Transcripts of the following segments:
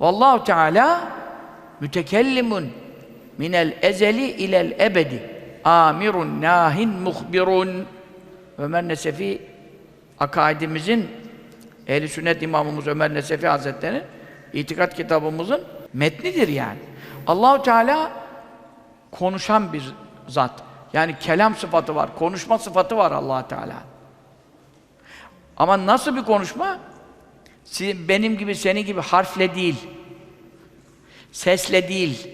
Vallahu Teala mütekellimun minel ezeli ilel ebedi. Amirun nahin muhbirun. Ömer Nesefi akaidimizin Ehl-i Sünnet imamımız Ömer Nesefi Hazretleri'nin itikat kitabımızın metnidir yani. Allahu Teala konuşan bir zat. Yani kelam sıfatı var, konuşma sıfatı var Allah Teala. Ama nasıl bir konuşma? Si- Benim gibi, senin gibi harfle değil. Sesle değil.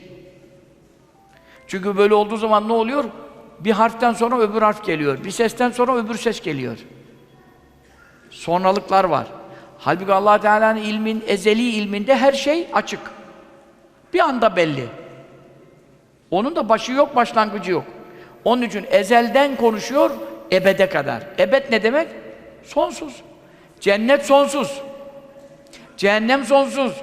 Çünkü böyle olduğu zaman ne oluyor? Bir harften sonra öbür harf geliyor. Bir sesten sonra öbür ses geliyor. Sonralıklar var. Halbuki Allah Teala'nın ilmin, ezeli ilminde her şey açık. Bir anda belli. Onun da başı yok, başlangıcı yok. Onun için ezelden konuşuyor, ebede kadar. Ebed ne demek? Sonsuz. Cennet sonsuz. Cehennem sonsuz.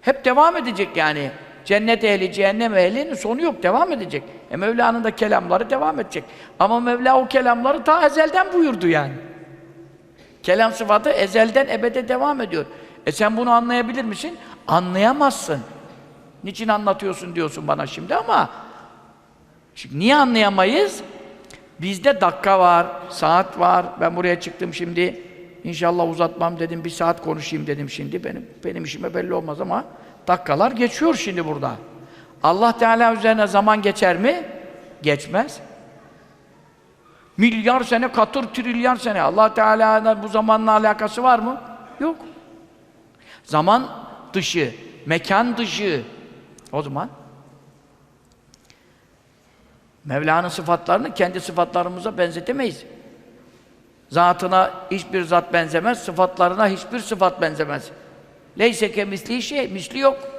Hep devam edecek yani. Cennet ehli, cehennem ehlinin sonu yok, devam edecek. E Mevla'nın da kelamları devam edecek. Ama Mevla o kelamları ta ezelden buyurdu yani. Kelam sıfatı ezelden ebede devam ediyor. E sen bunu anlayabilir misin? Anlayamazsın. Niçin anlatıyorsun diyorsun bana şimdi ama şimdi niye anlayamayız? Bizde dakika var, saat var. Ben buraya çıktım şimdi. İnşallah uzatmam dedim. Bir saat konuşayım dedim şimdi. Benim benim işime belli olmaz ama dakikalar geçiyor şimdi burada. Allah Teala üzerine zaman geçer mi? Geçmez. Milyar sene, katır trilyar sene. Allah Teala'nın bu zamanla alakası var mı? Yok. Zaman dışı, mekan dışı. O zaman Mevla'nın sıfatlarını kendi sıfatlarımıza benzetemeyiz. Zatına hiçbir zat benzemez, sıfatlarına hiçbir sıfat benzemez. Leyse ke misli şey, misli yok.